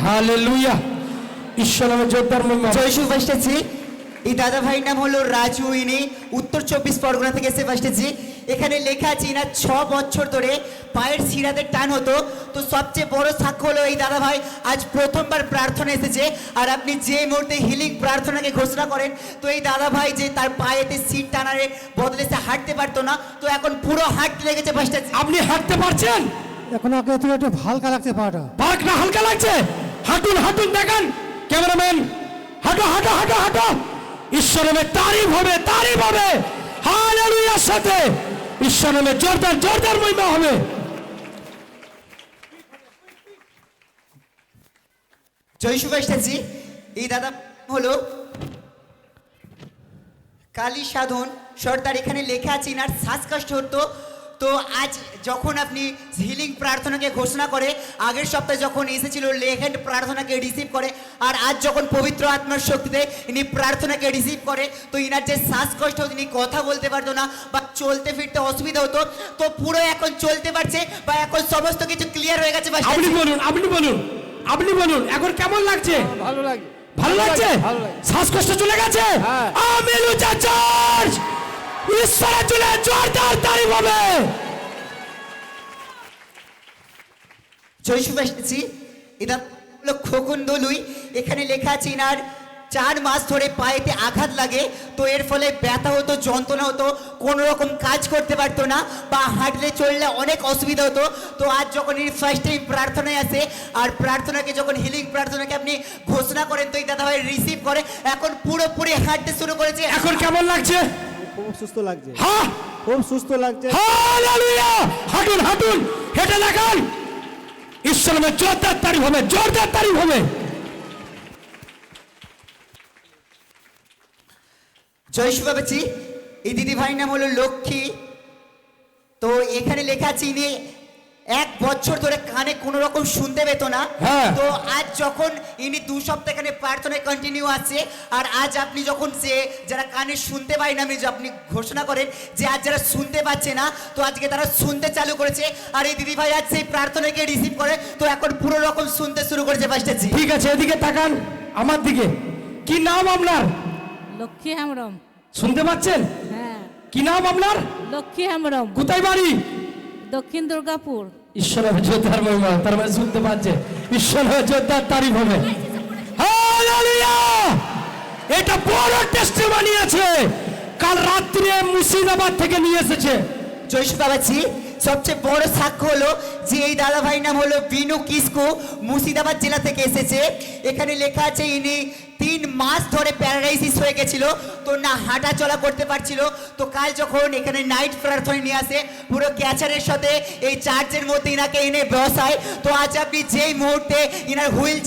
Hallelujah ঈশ্বর নামে জোরদার মহিমা জয় শুভ এসেছি। এই দাদা ভাইয়ের নাম হলো রাজু ইনি উত্তর চব্বিশ পরগনা থেকে এসে এসেছি। এখানে লেখা আছে ইনার ছ বছর ধরে পায়ের শিরাদের টান হতো। তো সবচেয়ে বড় সাক্ষ্য হলো এই দাদা ভাই আজ প্রথমবার প্রার্থনা এসেছে। আর আপনি যে মুহূর্তে হিলিং প্রার্থনাকে ঘোষণা করেন তো এই দাদা ভাই যে তার পায়েতে সিট টানারে বদলে সে হাঁটতে পারতো না। তো এখন পুরো হাঁটতে লেগেছে আপনি হাঁটতে পারছেন? এখন আগে তুমি একটু হালকা লাগছে পাটা। পার্কটা হালকা লাগছে। হাঁটুন হাঁটুন দেখান। ক্যামেরাম্যান হাঁটো হাঁটো হাঁটো হাঁটো। ঈশ্বর নামে তারিফ হবে তারিফ হবে। হালেলুয়ার সাথে। ঈশ্বর নামে জোরদার জোরদার মহিমা হবে। জয় শুভ এসেছি এই দাদা হলো কালী সাধন সর্দার। এখানে লেখা আছে ইনার শ্বাসকষ্ট হতো। তো আজ যখন আপনি হিলিং প্রার্থনাকে ঘোষণা করে আগের সপ্তাহে যখন এসেছিল লেহেন্ড প্রার্থনাকে রিসিভ করে আর আজ যখন পবিত্র আত্মার শক্তিতে ইনি প্রার্থনাকে রিসিভ করে তো ইনার যে শ্বাসকষ্ট হতো ইনি কথা বলতে পারতো না বা চলতে ফিরতে অসুবিধা হতো। তো পুরো এখন চলতে পারছে বা এখন সমস্ত কিছু ক্লিয়ার হয়ে গেছে আপনি বলুন আপনি বলুন আপনি বলুন এখন কেমন লাগছে? ভালো লাগে ভালো লাগছে? শ্বাসকষ্ট চলে গেছে? হ্যাঁ। আমি লুচা চার্জ! ঈশ্বরের চলে জোরদার তারিফ হবে। জয়শুভ এসেছি এটা হলো খোকন দলুই এখানে লেখা আছে ইনার চার মাস ধরে পায়েতে আঘাত লাগে তো এর ফলে ব্যথা হতো যন্ত্রণা হতো কোনো রকম কাজ করতে পারতো না বা হাঁটলে চললে অনেক অসুবিধা হতো। তো আজ যখন এই ফার্স্ট টাইম প্রার্থনায় আসে আর প্রার্থনাকে যখন হিলিং প্রার্থনাকে আপনি ঘোষণা করেন তো এই দাদা ভাই রিসিভ করে এখন পুরোপুরি হাঁটতে শুরু করেছে। এখন কেমন লাগছে? খুব সুস্থ লাগছে। হ্যাঁ খুব সুস্থ লাগছে। হালেলুয়া! হাঁটুন হাঁটুন হেঁটে দেখান ঈশ্বর নামে জোরদার তারিখ হবে জোরদার তারিখ হবে। জয়শুভ বাবাজি। এই দিদি ভাইয়ের নাম হলো লক্ষ্মী। তো এখানে লেখা আছে ইনি এক বছর ধরে কানে কোনো রকম শুনতে পেত না। হ্যাঁ। তো আজ যখন ইনি দু সপ্তাহ এখানে প্রার্থনায় কন্টিনিউ আছে আর আজ আপনি যখন সে যারা কানে শুনতে পায় না আপনি যে আপনি ঘোষণা করেন যে আজ যারা শুনতে পাচ্ছে না তো আজকে তারা শুনতে চালু করেছে। আর এই দিদি ভাই আজ সেই প্রার্থনাকে রিসিভ করে তো এখন পুরো রকম শুনতে শুরু করেছে ফার্স্টেজি ঠিক আছে এদিকে তাকান আমার দিকে। কি নাম আপনার? লক্ষ্মী হেমরম শুনতে পাচ্ছেন? হ্যাঁ। কি নাম আপনার? লক্ষ্মী হেমরম কোথায় বাড়ি? দক্ষিণ দুর্গাপুর। ঈশ্বরের যোদ্ধার মহিমা তার মানে শুনতে পাচ্ছে। ঈশ্বরের যোদ্ধার তারিফ হবে। এটা বড় টেস্টে বানিয়েছে কাল রাত্রে মুর্শিদাবাদ থেকে নিয়ে এসেছে। জয়সু বাবাজি সবচেয়ে বড় সাক্ষ্য হলো যে এই দাদা ভাই নাম হলো বিনু কিসকু মুর্শিদাবাদ জেলা থেকে এসেছে। এখানে লেখা আছে ইনি তিন মাস ধরে প্যারালাইসিস হয়ে গেছিল। তো না হাঁটা চলা করতে পারছিল। তো কাল যখন এখানে নাইট প্রার্থনা নিয়ে আসে পুরো ক্যাচারের সাথে এই চার্চের মধ্যে ইনাকে এনে বসায়। তো আজ আপনি যেই মুহূর্তে ইনার হুইল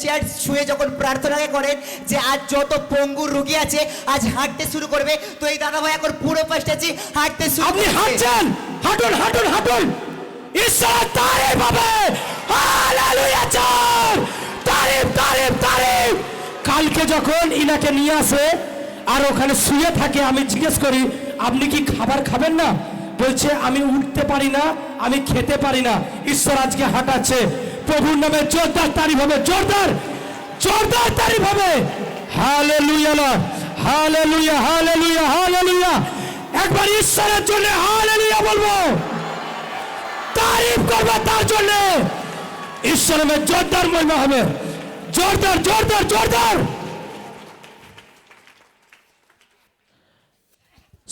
চেয়ার শুয়ে যখন প্রার্থনাকে করেন যে আজ যত পঙ্গুর রুগী আছে আজ হাঁটতে শুরু করবে। তো এই দাদা ভাই এখন পুরো আছে হাঁটতে শুরু আপনি। হাঁটছেন! হাঁটুন হাঁটুন হাঁটুন! ঈশ্বর তারিফ হবে! হালেলুয়া চল তারিফ তারিফ তারিফ! কালকে যখন ইনাকে নিয়ে আসে আর ওখানে শুয়ে থাকে, আমি জিজ্ঞেস করি, আপনি কি খাবার খাবেন না? বলছে, আমি উঠতে পারি না, আমি খেতে পারি না। ঈশ্বর আজকে হাঁটাচ্ছে। প্রভুর নামে জোরদার তারিফ হবে, জোরদার জোরদার তারিফ হবে। Hallelujah, lord. Hallelujah hallelujah hallelujah. একবার ঈশ্বরের জন্য হালেলুয়া বলব। তারিফ করব তার জন্য। ঈশ্বরের জোরদার মহিমা হবে। জোরদার জোরদার জোরদার!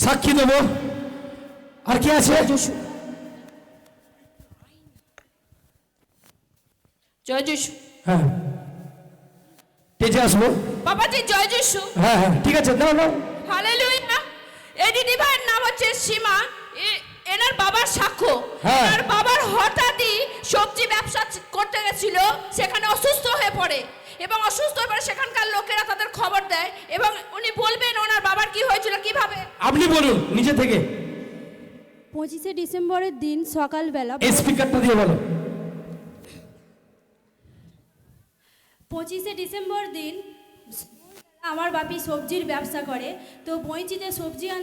সাক্ষী দেব। আর কি আছে? জয় যিশু হ্যাঁ। তেজে আসব? বাবাজি জয় যিশু হ্যাঁ হ্যাঁ ঠিক আছে দাও দাও হালেলুয়া। এই দিদি ভাইয়ের নাম হচ্ছে সীমা। বাবার সাক্ষ্য। হ্যাঁ। এনার বাবার হঠাৎই সবজি ব্যবসা করতে গেছিল সেখানে অসুস্থ হয়ে পড়ে। এবং অসুস্থ হয়ে পড়ে সেখানকার লোকেরা তাদের খবর দেয় এবং উনি বলবেন ওনার বাবার কি হয়েছিল কীভাবে? আপনি বলুন নিজে থেকে। পঁচিশে ডিসেম্বরের দিন সকালবেলা স্পিকারটা দিয়ে বলো। পঁচিশে ডিসেম্বর দিন আমার বাপি সবজির ব্যবসা করে তো বইচিতে সবজি আন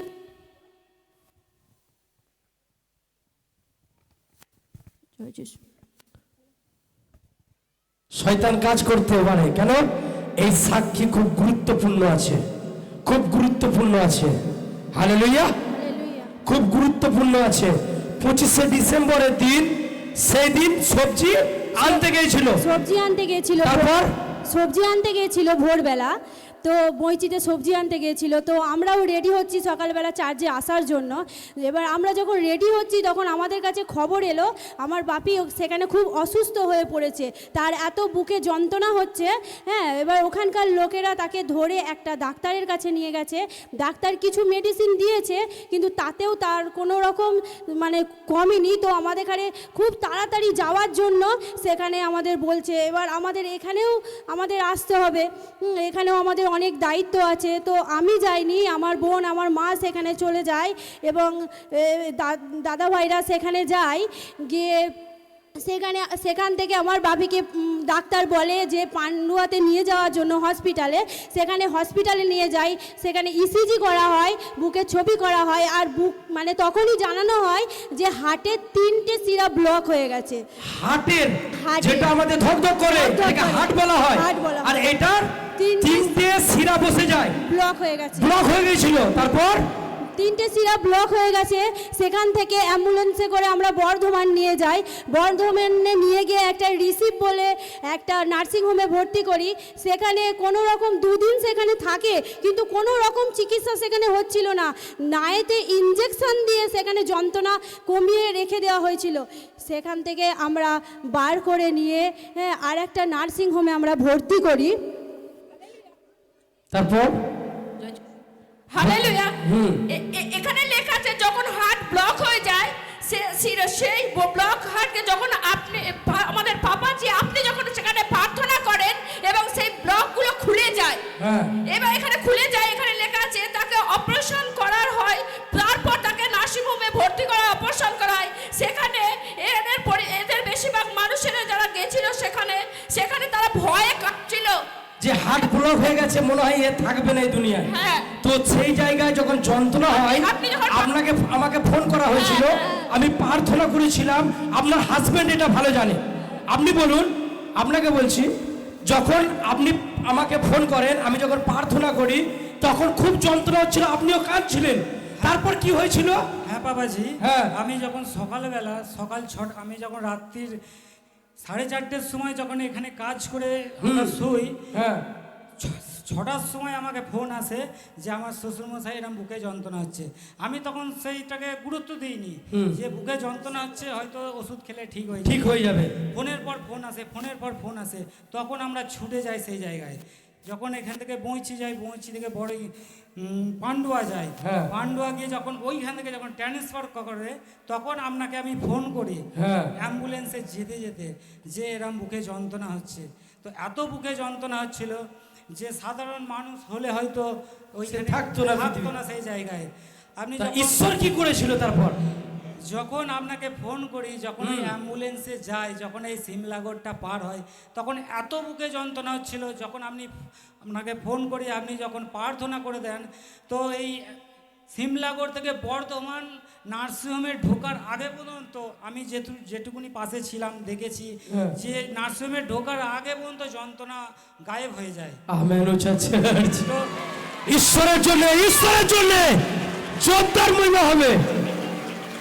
শয়তান কাজ করতে পারে কেন? এই সাক্ষী খুব গুরুত্বপূর্ণ আছে খুব গুরুত্বপূর্ণ আছে। হালেলুইয়া খুব গুরুত্বপূর্ণ আছে। পঁচিশে ডিসেম্বরের দিন সেই দিন সবজি আনতে গিয়েছিল। সবজি আনতে গিয়েছিল তারপর? সবজি আনতে গিয়েছিল ভোরবেলা। তো বইচিতে সবজি আনতে গিয়েছিল, তো আমরাও রেডি হচ্ছি সকালবেলা চার্জে আসার জন্য। এবার আমরা যখন রেডি হচ্ছি, তখন আমাদের কাছে খবর এলো, আমার বাপি সেখানে খুব অসুস্থ হয়ে পড়েছে, তার এত বুকে যন্ত্রণা হচ্ছে হ্যাঁ এবার ওখানকার লোকেরা তাকে ধরে একটা ডাক্তারের কাছে নিয়ে গেছে, ডাক্তার কিছু মেডিসিন দিয়েছে, কিন্তু তাতেও তার কোনো রকম মানে কমেনি তো আমাদের এখানে খুব তাড়াতাড়ি যাওয়ার জন্য সেখানে আমাদের বলছে, এবার আমাদের এখানেও আমাদের আসতে হবে এখানেও আমাদের অনেক দায়িত্ব আছে, তো আমি যাইনি, আমার বোন, আমার মা সেখানে চলে যায় এবং দাদা ভাইরা সেখানে যায়, গিয়ে সেখানে সেখান থেকে আমার বাবিকে ডাক্তার বলে যে পান্ডুয়াতে নিয়ে যাওয়ার জন্য হসপিটালে সেখানে হসপিটালে নিয়ে যাই সেখানে ইসিজি করা হয় বুকের ছবি করা হয় আর বুক মানে তখনই জানানো হয় যে হার্টের তিনটে শিরা ব্লক হয়ে গেছে। হার্টের? হার্টের। যেটা আমাদের ধকধক করে ধকধক এটাকে হার্ট বলা হয়। আর এটার তিনটে- শিরা বসে যায়। ব্লক হয়ে গেছে। ব্লক হয়ে তারপর? তিনটে শিরা ব্লক হয়ে গেছে সেখান থেকে অ্যাম্বুলেন্সে করে আমরা বর্ধমান নিয়ে যাই। বর্ধমানে নিয়ে গিয়ে একটা রিসিভ বলে একটা নার্সিংহোমে ভর্তি করি। সেখানে কোনো রকম দুদিন সেখানে থাকে কিন্তু কোনো রকম চিকিৎসা সেখানে হচ্ছিল না। নায়েতে ইঞ্জেকশন দিয়ে সেখানে যন্ত্রণা কমিয়ে রেখে দেওয়া হয়েছিল। সেখান থেকে আমরা বার করে নিয়ে হ্যাঁ, আর একটা নার্সিংহোমে আমরা ভর্তি করি। তারপর? হালেলুয়া এখানে লেখা আছে যখন হার্ট ব্লক হয়ে যায় সেই ব্লক হার্টকে যখন আপনি আমাদের আমাদের পাপাজি আপনি যখন সেখানে প্রার্থনা করেন এবং সেই ব্লকগুলো খুলে যায়। হ্যাঁ। এবার এখানে খুলে যায় এখানে হার্ট ব্লক হয়ে গেছে মনে হয় এ থাকবে না এই দুনিয়ায়। হ্যাঁ। তো সেই জায়গায় যখন যন্ত্রণা হয় আপনি আপনাকে আমাকে ফোন করা হয়েছিল। আমি প্রার্থনা করেছিলাম আপনার হাজব্যান্ড এটা ভালো জানে। আপনি বলুন আপনাকে বলছি যখন আপনি আমাকে ফোন করেন আমি যখন প্রার্থনা করি তখন খুব যন্ত্রণা হচ্ছিল আপনিও কাঁদছিলেন। তারপর কি হয়েছিল? হ্যাঁ বাবাজি হ্যাঁ। আমি যখন সকালবেলা সকাল ছট আমি যখন রাত্রির সাড়ে চারটের সময় যখন এখানে কাজ করে আমরা শুই হ্যাঁ। ছটার সময় আমাকে ফোন আসে যে আমার শ্বশুরমশাই এরকম বুকে যন্ত্রণা হচ্ছে। আমি তখন সেইটাকে গুরুত্ব দিইনি যে বুকে যন্ত্রণা হচ্ছে হয়তো ওষুধ খেলে ঠিক হয়ে ঠিক হয়ে যাবে। ফোনের পর ফোন আসে ফোনের পর ফোন আসে তখন আমরা ছুটে যাই সেই জায়গায়। যখন এখান থেকে বঁইচি যাই বঁইচি থেকে বড় পান্ডুয়া যাই হ্যাঁ। পান্ডুয়া গিয়ে যখন ওইখান থেকে যখন ট্রান্সফার করে তখন আপনাকে আমি ফোন করি। অ্যাম্বুলেন্সে যেতে যেতে যে এরম বুকে যন্ত্রণা হচ্ছে। তো এত বুকে যন্ত্রণা হচ্ছিল যে সাধারণ মানুষ হলে হয়তো ওইখানে থাকতো না থাকতো না সেই জায়গায়। আপনি ঈশ্বর কি করেছিল তারপর? যখন আপনাকে ফোন করি যখন ওই অ্যাম্বুলেন্সে যাই যখন এই সিমলাগড়টা পার হয় তখন এত বুকে যন্ত্রণা হচ্ছিল যখন আপনি আপনাকে ফোন করি আপনি যখন প্রার্থনা করে দেন তো এই সিমলাগড় থেকে বর্ধমান নার্সিংহোমে ঢোকার আগে পর্যন্ত আমি যেটু যেটুকুনি পাশে ছিলাম দেখেছি হ্যাঁ। যে নার্সিংহোমে ঢোকার আগে পর্যন্ত যন্ত্রণা গায়েব হয়ে যায়। ঈশ্বরের জন্য ঈশ্বরের জন্য জোরদার মহিমা হবে।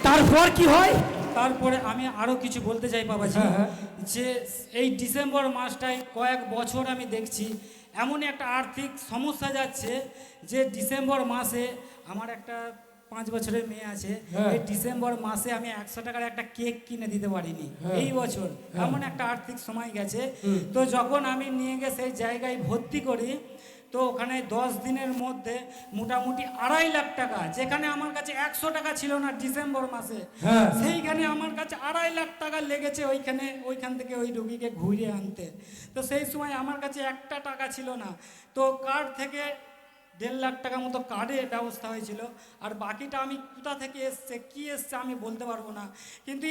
তারপর কি হয় তারপরে আমি আরও কিছু বলতে চাই বাবাজি হ্যাঁ, হ্যাঁ। যে এই ডিসেম্বর মাসটায় কয়েক বছর আমি দেখছি এমন একটা আর্থিক সমস্যা যাচ্ছে যে ডিসেম্বর মাসে আমার একটা পাঁচ বছরের মেয়ে আছে হ্যাঁ। এই ডিসেম্বর মাসে আমি একশো টাকার একটা কেক কিনে দিতে পারিনি। এই বছর এমন একটা আর্থিক সময় গেছে তো যখন আমি নিয়ে গিয়ে সেই জায়গায় ভর্তি করি তো ওখানে দশ দিনের মধ্যে মোটামুটি আড়াই লাখ টাকা যেখানে আমার কাছে একশো টাকা ছিল না ডিসেম্বর মাসে হ্যাঁ। সেইখানে আমার কাছে আড়াই লাখ টাকা লেগেছে ওইখানে ওইখান থেকে ওই রুগীকে ঘুরিয়ে আনতে। তো সেই সময় আমার কাছে একটা টাকা ছিল না তো কার্ড থেকে দেড় লাখ টাকা মতো কার্ডের ব্যবস্থা হয়েছিল আর বাকিটা আমি কোথা থেকে এসছে কি এসছে আমি বলতে পারব না। কিন্তু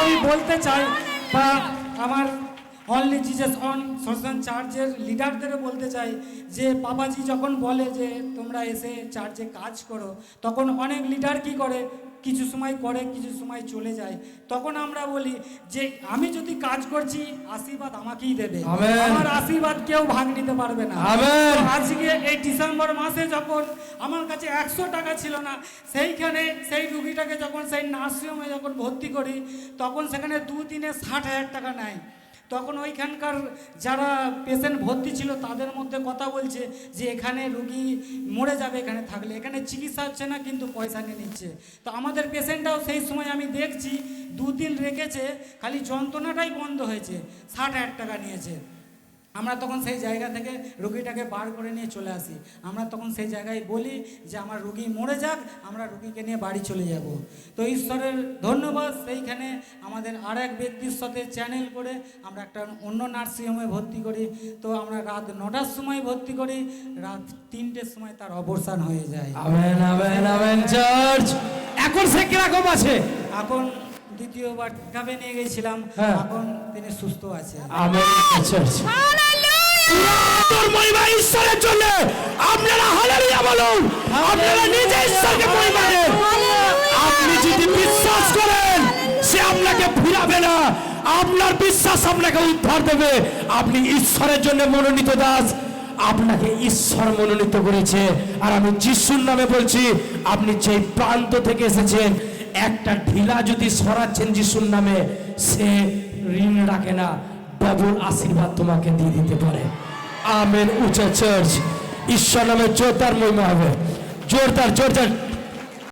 আমি বলতে চাই বা আমার অনলি জিজাস অন সোশ্যাল চার্চের লিডারদের বলতে চাই যে বাবাজি যখন বলে যে তোমরা এসে চার্চে কাজ করো তখন অনেক লিডার কি করে? কিছু সময় করে কিছু সময় চলে যায়। তখন আমরা বলি যে আমি যদি কাজ করছি আশীর্বাদ আমাকেই দেবে। আমার আশীর্বাদ কেউ ভাগ নিতে পারবে না। আজকে এই ডিসেম্বর মাসে যখন আমার কাছে একশো টাকা ছিল না সেইখানে সেই রুগীটাকে যখন সেই নার্সিংহোমে যখন ভর্তি করি তখন সেখানে দু দিনে ষাট হাজার টাকা নেয়। তখন ওইখানকার যারা পেশেন্ট ভর্তি ছিল তাদের মধ্যে কথা বলছে যে এখানে রুগী মরে যাবে, এখানে থাকলে। এখানে চিকিৎসা হচ্ছে না, কিন্তু পয়সা নিয়ে নিচ্ছে। তো আমাদের পেশেন্টটাও সেই সময় আমি দেখছি দুদিন রেখেছে, খালি যন্ত্রণাটাই বন্ধ হয়েছে, ষাট হাজার টাকা নিয়েছে। আমরা তখন সেই জায়গা থেকে রুগীটাকে বার করে নিয়ে চলে আসি। আমরা তখন সেই জায়গায় বলি যে আমার রুগী মরে যাক আমরা রুগীকে নিয়ে বাড়ি চলে যাব। তো ঈশ্বরের ধন্যবাদ সেইখানে আমাদের আর এক ব্যক্তির সাথে চ্যানেল করে আমরা একটা অন্য নার্সিংহোমে ভর্তি করি। তো আমরা রাত নটার সময় ভর্তি করি রাত তিনটের সময় তার অবসান হয়ে যায়। এখন সে কীরকম আছে? এখন দ্বিতীয়বার ঢাবে নিয়ে গেছিলাম হ্যাঁ। এখন তিনি সুস্থ আছে। আমেন চার্চ তোর ঈশ্বরের জন্য আপনারা হালেলুয়া বলুন আপনারা নিজে ঈশ্বরকে মহিমা দেন আপনি যদি বিশ্বাস করেন সে আপনাকে ফিরাবে না। আপনার বিশ্বাস আপনাকে উদ্ধার দেবে। আপনি ঈশ্বরের জন্য মনোনীত দাস। আপনাকে ঈশ্বর মনোনীত করেছে। আর আমি যিশুর নামে বলছি আপনি যেই প্রান্ত থেকে এসেছেন একটা ঢিলা যদি সরাচ্ছেন যিশুর নামে, সে ঋণ রাখে না, ডবল আশীর্বাদ তোমাকে দিয়ে দিতে পারে। আমেন, উঁচা চার্চ ঈশ্বর নামে জোরদার মহিমা হবে। জোরদার জোরদার।